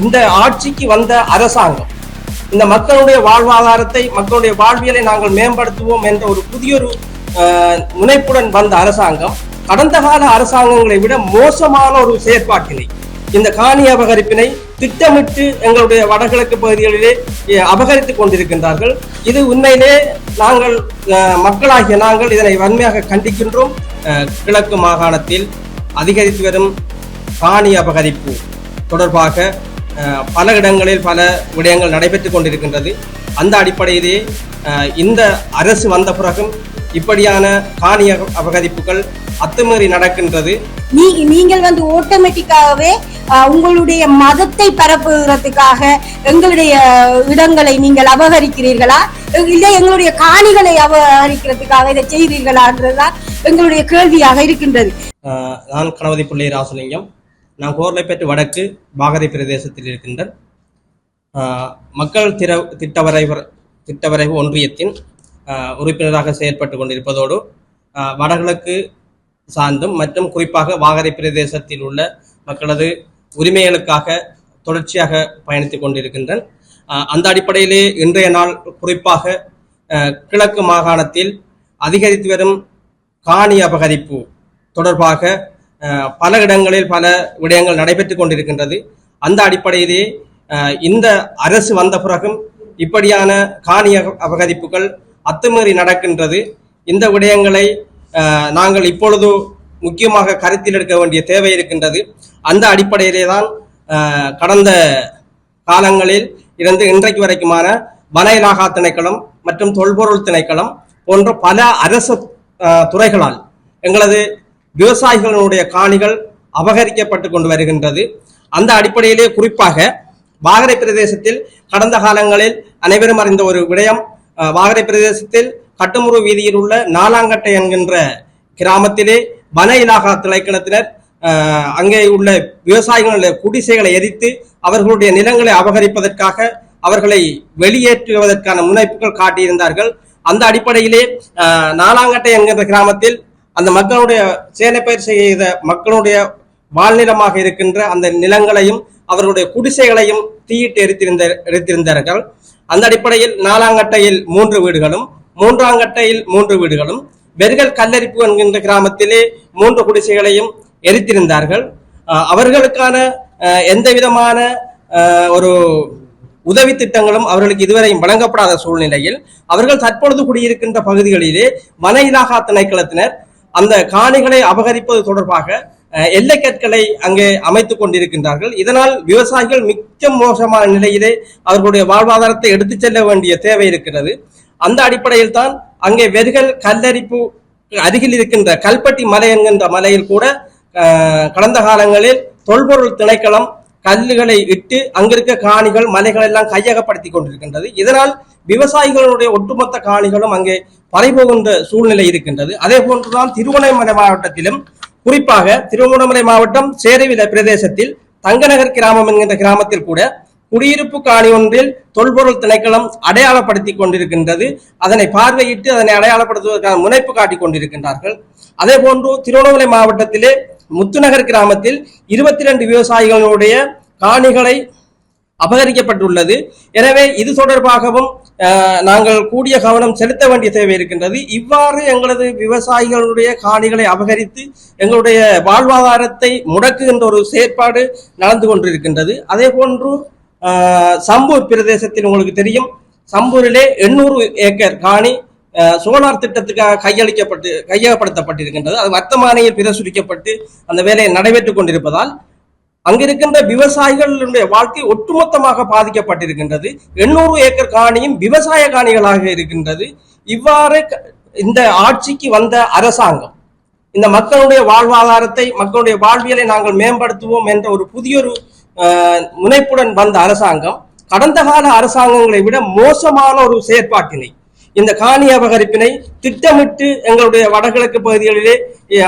இந்த ஆட்சிக்கு வந்த அரசாங்கம். இந்த மக்களுடைய வாழ்வாதாரத்தை மக்களுடைய வாழ்வியலை நாங்கள் மேம்படுத்துவோம் என்ற ஒரு புதியொரு முனைப்புடன் வந்த அரசாங்கம் கடந்த கால அரசாங்கங்களை விட மோசமான ஒரு செயற்பாட்டினை இந்த காணி அபகரிப்பினை திட்டமிட்டு எங்களுடைய வடகிழக்கு பகுதிகளிலே அபகரித்துக் கொண்டிருக்கின்றார்கள். இது உண்மையிலே நாங்கள் மக்களாகிய நாங்கள் இதனை வன்மையாக கண்டிக்கின்றோம். கிழக்கு மாகாணத்தில் அதிகரித்து வரும் காணி அபகரிப்பு தொடர்பாக பல இடங்களில் பல விடயங்கள் நடைபெற்றுக் கொண்டிருக்கின்றது. அந்த அடிப்படையிலே அஹ், இந்த அரசு வந்த பிறகும் இப்படியான காணி அப- அபகரிப்புகள் அத்துமீறி நடக்கின்றது. நீ நீங்கள் வந்து ஆட்டோமேட்டிக்காகவே உங்களுடைய மதத்தை பரப்புகிறதுக்காக எங்களுடைய இடங்களை நீங்கள் அபகரிக்கிறீர்களா? இல்லை எங்களுடைய காணிகளை அபகரிக்கிறதுக்காக இதை செய்கிறீர்களான்றதுதான் எங்களுடைய கேள்வியாக இருக்கின்றது. நான் கணபதி பிள்ளை ராசலிங்கம். நான் கோர்லைப்பேட்டு வடக்கு பாகரை பிரதேசத்தில் இருக்கின்றேன் மக்கள் திர திட்டவரைவர் திட்டவரைவு ஒன்றியத்தின் உறுப்பினராக செயற்பட்டு கொண்டிருப்பதோடு வடகிழக்கு சார்ந்தும் மற்றும் குறிப்பாக வாகரை பிரதேசத்தில் உள்ள மக்களது உரிமைகளுக்காக தொடர்ச்சியாக பயணித்துக் கொண்டிருக்கின்றன. அந்த அடிப்படையிலே இன்றைய நாள் குறிப்பாக கிழக்கு மாகாணத்தில் அதிகரித்து வரும் காணி அபகரிப்பு தொடர்பாக பல இடங்களில் பல விடயங்கள் நடைபெற்று கொண்டிருக்கின்றது. அந்த அடிப்படையிலே இந்த அரசு வந்த பிறகும் இப்படியான காணி அபகரிப்புகள் அத்துமீறி நடக்கின்றது. இந்த விடயங்களை நாங்கள் இப்பொழுது முக்கியமாக கருத்தில் எடுக்க வேண்டிய தேவை இருக்கின்றது. அந்த அடிப்படையிலே தான் கடந்த காலங்களில் இருந்து இன்றைக்கு வரைக்குமான வன இலாகா திணைக்களம் மற்றும் தொல்பொருள் திணைக்களம் போன்ற பல அரசு துறைகளால் எங்களது விவசாயிகளுடைய காணிகள் அபகரிக்கப்பட்டு கொண்டு வருகின்றது. அந்த அடிப்படையிலே குறிப்பாக வாகரை பிரதேசத்தில் கடந்த காலங்களில் அனைவரும் அறிந்த ஒரு விடயம் வாகரை பிரதேசத்தில் கட்டுமுறு வீதியில் உள்ள நாலாங்கட்டை என்கின்ற கிராமத்திலே வன இலாகா திணைக்களத்தினர் அங்கே உள்ள விவசாயிகளுடைய குடிசைகளை எரித்து அவர்களுடைய நிலங்களை அபகரிப்பதற்காக அவர்களை வெளியேற்றுவதற்கான முனைப்புகள் காட்டியிருந்தார்கள். அந்த அடிப்படையிலே நாலாங்கட்டை என்கின்ற கிராமத்தில் அந்த மக்களுடைய சேனைப்பயிர் செய்த மக்களுடைய வாழ்நிலமாக இருக்கின்ற அந்த நிலங்களையும் அவர்களுடைய குடிசைகளையும் தீயிட்டு எரித்திருந்த எரித்திருந்தார்கள். அந்த அடிப்படையில் நாலாங்கட்டையில் மூன்று வீடுகளும் மூன்றாங்கட்டையில் மூன்று வீடுகளும் வெறுகல் கல்லரிப்பு என்கின்ற கிராமத்திலே மூன்று குடிசைகளையும் எரித்திருந்தார்கள். அவர்களுக்கான எந்த விதமான ஒரு உதவி திட்டங்களும் அவர்களுக்கு இதுவரையும் வழங்கப்படாத சூழ்நிலையில் அவர்கள் தற்பொழுது குடியிருக்கின்ற பகுதிகளிலே வன இலாகா திணைக்களத்தினர் அந்த காணிகளை அபகரிப்பது தொடர்பாக எல்லை எல்லைக்கற்களை அங்கே அமைத்துக் கொண்டிருக்கின்றார்கள். இதனால் விவசாயிகள் மிக்க மோசமான நிலையிலே அவர்களுடைய வாழ்வாதாரத்தை எடுத்துச் செல்ல வேண்டிய தேவை இருக்கிறது. அந்த அடிப்படையில் தான் அங்கே வெறுகல் கல்லரிப்பு அருகில் இருக்கின்ற கல்பட்டி மலை என்கின்ற மலையில் கூட கடந்த காலங்களில் தொல்பொருள் திணைக்களம் கல்லுகளை இட்டு அங்கிருக்க காணிகள் மலைகள் எல்லாம் கையகப்படுத்தி கொண்டிருக்கின்றது. இதனால் விவசாயிகளுடைய ஒட்டுமொத்த காணிகளும் அங்கே பறிபோகின்ற சூழ்நிலை இருக்கின்றது. அதே போன்றுதான் திருவண்ணாமலை மாவட்டத்திலும் குறிப்பாக திருவண்ணாமலை மாவட்டம் சேரவில பிரதேசத்தில் தங்கநகர் கிராமம் என்கின்ற கிராமத்தில் கூட குடியிருப்பு காணி ஒன்றில் தொல்பொருள் திணைக்களம் அடையாளப்படுத்தி கொண்டிருக்கின்றது. அதனை பார்வையிட்டு அதனை அடையாளப்படுத்துவதற்கான முனைப்பு காட்டிக் கொண்டிருக்கின்றார்கள். அதே போன்று திருவண்ணாமலை மாவட்டத்திலே முத்துநகர் கிராமத்தில் இருபத்தி ரெண்டு விவசாயிகளுடைய காணிகளை அபகரிக்கப்பட்டுள்ளது. எனவே இது தொடர்பாகவும் நாங்கள் கூடிய கவனம் செலுத்த வேண்டிய தேவை இருக்கின்றது. இவ்வாறு எங்களது விவசாயிகளுடைய காணிகளை அபகரித்து எங்களுடைய வாழ்வாதாரத்தை முடக்குகின்ற ஒரு செயற்பாடு நடந்து கொண்டிருக்கின்றது. அதே போன்று சம்பூர் பிரதேசத்தில் உங்களுக்கு தெரியும். சம்பூரிலே எண்ணூறு ஏக்கர் காணி சோலார் திட்டத்துக்காக கையளிக்கப்பட்டு கையகப்படுத்தப்பட்டிருக்கின்றது. அது வர்த்தமானையில் பிரசுரிக்கப்பட்டு அந்த வேலையை நடைபெற்றுக் கொண்டிருப்பதால் அங்கிருக்கின்ற விவசாயிகளுடைய வாழ்க்கை ஒட்டுமொத்தமாக பாதிக்கப்பட்டிருக்கின்றது. எண்ணூறு ஏக்கர் காணியும் விவசாய காணிகளாக இருக்கின்றது. இவ்வாறு இந்த ஆட்சிக்கு வந்த அரசாங்கம் இந்த மக்களுடைய வாழ்வாதாரத்தை மக்களுடைய வாழ்வியலை நாங்கள் மேம்படுத்துவோம் என்ற ஒரு புதியொரு முனைப்புடன் வந்த அரசாங்கம் கடந்த கால அரசாங்கங்களை விட மோசமான ஒரு செயற்பாட்டினை இந்த காணி அபகரிப்பினை திட்டமிட்டு எங்களுடைய வடகிழக்கு பகுதிகளிலே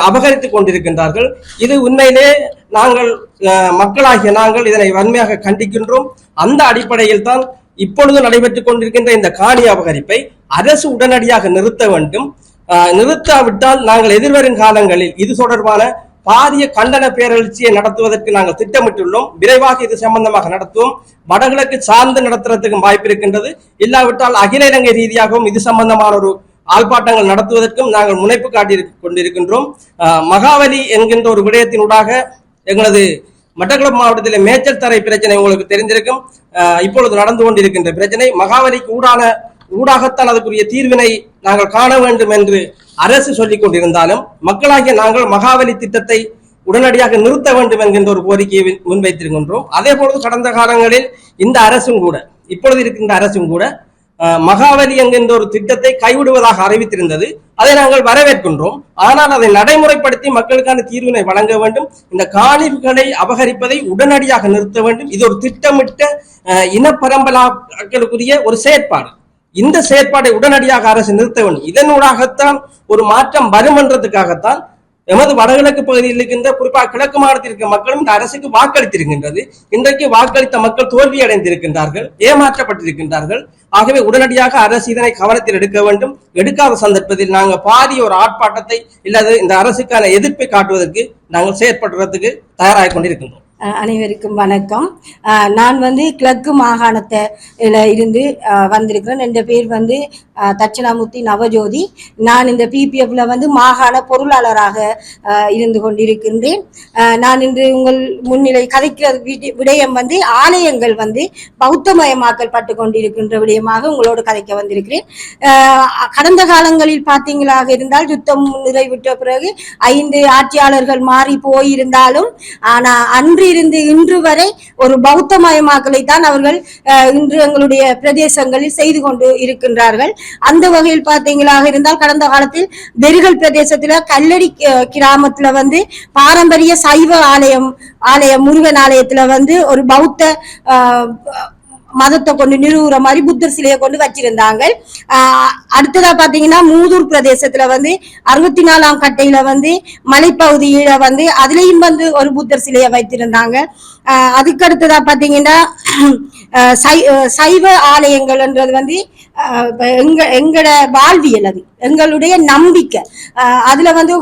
அபகரித்துக் கொண்டிருக்கின்றார்கள். இது உண்மையிலே நாங்கள் மக்களாகிய நாங்கள் இதனை வன்மையாக கண்டிக்கின்றோம். அந்த அடிப்படையில் தான் இப்பொழுது நடைபெற்றுக் கொண்டிருக்கின்ற இந்த காணி அபகரிப்பை அரசு உடனடியாக நிறுத்த வேண்டும். நிறுத்தாவிட்டால் நாங்கள் எதிர்வரும் காலங்களில் இது தொடர்பான பாரிய கண்டன பேரெழுச்சியை நடத்துவதற்கு நாங்கள் திட்டமிட்டுள்ளோம். விரைவாக இது சம்பந்தமாக நடத்துவோம். வடகிழக்கு சார்ந்து நடத்துறதுக்கும் வாய்ப்பு இருக்கின்றது. இல்லாவிட்டால் அகில இலங்கை ரீதியாகவும் இது சம்பந்தமான ஒரு ஆர்ப்பாட்டங்கள் நடத்துவதற்கும் நாங்கள் முனைப்பு காட்டி கொண்டிருக்கின்றோம். மகாவலி என்கின்ற ஒரு விடயத்தினூடாக எங்களது மட்டக்களப்பு மாவட்டத்தில் மேச்சல் தரை பிரச்சனை உங்களுக்கு தெரிந்திருக்கும். இப்பொழுது நடந்து கொண்டிருக்கின்ற பிரச்சனை. மகாவலிக்கு ஊடான ஊடாகத்தான் அதுக்குரிய தீர்வினை நாங்கள் காண வேண்டும் என்று அரசு சொல்லிக் கொண்டிருந்தாலும் மக்களாகிய நாங்கள் மகாவலி திட்டத்தை உடனடியாக நிறுத்த வேண்டும் என்கின்ற ஒரு கோரிக்கையை முன்வைத்திருக்கின்றோம். அதே போல கடந்த காலங்களில் இந்த அரசும் கூட இப்பொழுது இருக்கின்ற அரசும் கூட மகாவலி என்கின்ற ஒரு திட்டத்தை கைவிடுவதாக அறிவித்திருந்தது. அதை நாங்கள் வரவேற்கின்றோம். ஆனால் அதை நடைமுறைப்படுத்தி மக்களுக்கான தீர்வினை வழங்க வேண்டும். இந்த காணிகளை அபகரிப்பதை உடனடியாக நிறுத்த வேண்டும். இது ஒரு திட்டமிட்ட இனப்பரம்பலாக்களுக்குரிய ஒரு செயற்பாடு. இந்த செயற்பாடை உடனடியாக அரசு நிறுத்த வேண்டும். இதனூடாகத்தான் ஒரு மாற்றம் வரும் என்றதுக்காகத்தான் எமது வடகிழக்கு பகுதியில் இருக்கின்ற குறிப்பாக கிழக்கு மாநிலத்தில் இருக்கிற மக்களும் இந்த அரசுக்கு வாக்களித்திருக்கின்றது. இன்றைக்கு வாக்களித்த மக்கள் தோல்வி அடைந்திருக்கின்றார்கள் ஏமாற்றப்பட்டிருக்கின்றார்கள். ஆகவே உடனடியாக அரசு இதனை கவனத்தில் எடுக்க வேண்டும். எடுக்காத சந்தர்ப்பத்தில் நாங்கள் பாதி ஒரு ஆர்ப்பாட்டத்தை இல்லாத இந்த அரசுக்கான எதிர்ப்பை காட்டுவதற்கு நாங்கள் செயற்படுறதுக்கு தயாராக கொண்டிருக்கின்றோம். அனைவருக்கும் வணக்கம். நான் வந்து கிழக்கு மாகாணத்தில் இருந்து அஹ் வந்திருக்கிறேன். என் பேர் வந்து தட்சிணாமூர்த்தி நவஜோதி. நான் இந்த பிபிஎஃப்ல வந்து மாகாண பொருளாளராக இருந்து கொண்டிருக்கின்றேன். நான் இன்று உங்கள் முன்னிலை கதைக்கிற விடயம் வந்து ஆலயங்கள் வந்து பௌத்தமயமாக்கல் பட்டு கொண்டிருக்கின்ற விடயமாக உங்களோடு கதைக்க வந்திருக்கிறேன். கடந்த காலங்களில் பார்த்தீங்களாக இருந்தால் யுத்தம் நிறைவிட்ட பிறகு ஐந்து ஆட்சியாளர்கள் மாறி போயிருந்தாலும் ஆனா அன்று இருந்து இன்று வரை ஒரு பௌத்தமயமாக்கலை தான் அவர்கள் இன்று எங்களுடைய பிரதேசங்களில் செய்து கொண்டு இருக்கின்றார்கள். அந்த வகையில் பார்த்தீங்களாக இருந்தால் கடந்த காலத்தில் பெருகல் பிரதேசத்துல கல்லடி கிராமத்துல வந்து பாரம்பரிய சைவ ஆலயம் ஆலயம் முருகன் ஆலயத்துல வந்து ஒரு பௌத்த மதத்தை கொண்டு நிறுவுற மாதிரி புத்தர் சிலையை கொண்டு வச்சிருந்தாங்க. ஆஹ் அடுத்ததா பாத்தீங்கன்னா மூதூர் பிரதேசத்துல வந்து அறுபத்தி நாலாம் கட்டையில வந்து மலைப்பகுதியில வந்து அதுலயும் வந்து ஒரு புத்தர் சிலையை வைத்திருந்தாங்க. ஆஹ் அதுக்கு அடுத்ததா பாத்தீங்கன்னா சை- சைவ ஆலயங்கள்ன்றது வந்து ஆஹ் எங்க எங்கட வாழ்வியல் அது. எங்களுடைய நம்பிக்கை. அதுல வந்து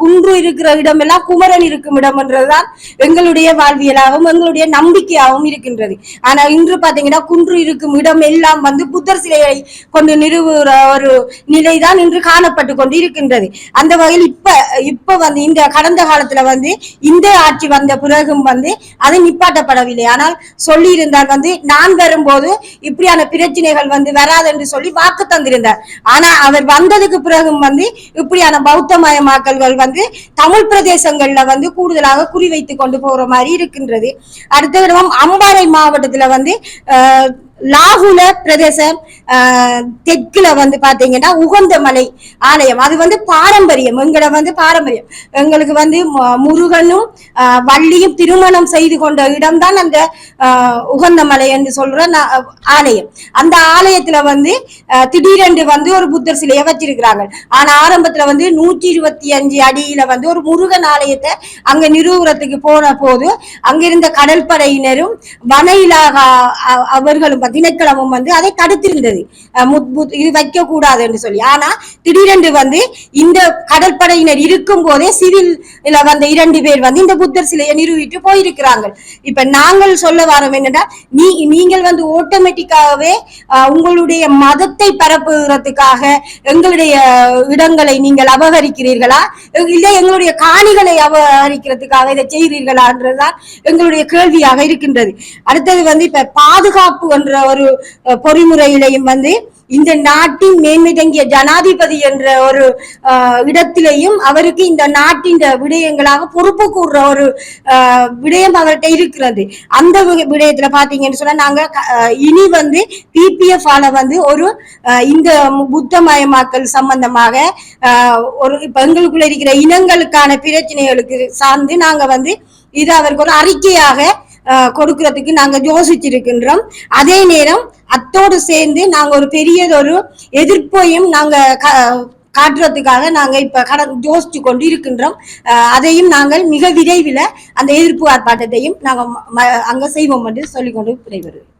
குன்று இருக்கிற இடமெல்லாம் குமரன் இருக்கும் இடம்ன்றதுதான் எங்களுடைய வாழ்வியலாகவும் எங்களுடைய நம்பிக்கையாகவும் இருக்கின்றது. ஆனா இன்று பாத்தீங்கன்னா குன்று இருக்கும் இடம் எல்லாம் வந்து புத்தர் சிலையை கொண்டு நிறுவுற ஒரு நிலைதான் இன்று காணப்பட்டு கொண்டு இருக்கின்றது அந்த வகையில் இப்ப இப்ப வந்து இந்த கடந்த காலத்துல வந்து இந்த ஆட்சி வந்த பிறகும் வந்து அது நிப்பாட்டப்படவில்லை. ஆனால் சொல்லி இருந்தார் வந்து நான் வரும்போது இப்படியான பிரச்சனைகள் வந்து வராது என்று சொல்லி வாக்கு தந்திருந்தார். ஆனா அவர் வந்தது வந்ததுக்கு பிறகும் வந்து இப்படியான பௌத்தமயமாக்கல்கள் வந்து தமிழ் பிரதேசங்கள்ல வந்து கூடுதலாக குறிவைத்து கொண்டு போற மாதிரி இருக்கின்றது. அடுத்த விடமும் அம்பாறை மாவட்டத்துல வந்து அஹ், லாகுல பிரதேசம் ஆஹ், தெற்குல வந்து பாத்தீங்கன்னா உகந்த மலை ஆலயம். அது வந்து பாரம்பரியம். எங்களை வந்து பாரம்பரியம். எங்களுக்கு வந்து முருகனும் ஆஹ், வள்ளியும் திருமணம் செய்து கொண்ட இடம்தான் அந்த ஆஹ், உகந்த மலை என்று சொல்ற ஆலயம். அந்த ஆலயத்துல வந்து ஆஹ், திடீரென்று வந்து ஒரு புத்தர் சிலையை வச்சிருக்கிறாங்க. ஆனா ஆரம்பத்துல வந்து நூற்றி இருபத்தி அஞ்சு அடியில வந்து ஒரு முருகன் ஆலயத்தை அங்க நிறுவனத்துக்கு போன போது அங்கிருந்த கடற்படையினரும் வன இலாகா அவர்களும் திணைக்களமும் வந்து அதை தடுத்திருந்தது. முத்- இது வைக்க கூடாது என்று சொல்லி. ஆனா திடீரென்று வந்து இந்த கடற்படையினர் இருக்கும் போதே சிவில் வந்த இரண்டு பேர் வந்து இந்த புத்தர் சிலையை நிறுவிட்டு போயிருக்கிறாங்க இப்ப நாங்கள் சொல்ல வரோம் என்னன்னா நீ நீங்கள் வந்து ஆட்டோமேட்டிக்காகவே உங்களுடைய மதத்தை பரப்புகிறதுக்காக எங்களுடைய இடங்களை நீங்கள் அபகரிக்கிறீர்களா? இல்லை எங்களுடைய காணிகளை அபகரிக்கிறதுக்காக இதை செய்கிறீர்களான்றதுதான் எங்களுடைய கேள்வியாக இருக்கின்றது. அடுத்தது வந்து இப்ப பாதுகாப்பு என்ற ஒரு பொறிமுறையிலையும் வந்து இந்த நாட்டின் மேன்மை தங்கிய ஜனாதிபதி என்ற ஒரு இடத்திலையும் அவருக்கு இந்த நாட்டின் விடயங்களாக பொறுப்பு கூறுற ஒரு விடயம் அவர்கிட்ட இருக்கிறது. அந்த விடயத்துல பாத்தீங்கன்னு சொன்னா நாங்க அஹ், இனி வந்து பிபிஎஃப் ஆல வந்து ஒரு அஹ், இந்த புத்தமயமாக்கல் சம்பந்தமாக ஒரு இப்ப எங்களுக்குள்ள இருக்கிற இனங்களுக்கான பிரச்சனைகளுக்கு சார்ந்து நாங்க வந்து இது அவருக்கு ஒரு அறிக்கையாக கொடுக்கறதுக்கு நாங்க யோசிச்சிருக்கின்றோம். அதே நேரம் அத்தோடு சேர்ந்து நாங்க ஒரு பெரியதொரு எதிர்ப்பையும் நாங்க காட்டுறதுக்காக நாங்க இப்ப கட யோசிச்சு கொண்டு இருக்கின்றோம் அஹ், அதையும் நாங்கள் மிக விரைவில் அந்த எதிர்ப்பு ஆர்ப்பாட்டத்தையும் நாங்க அங்க செய்வோம் என்று சொல்லிக்கொண்டு விடைபெறுகிறோம்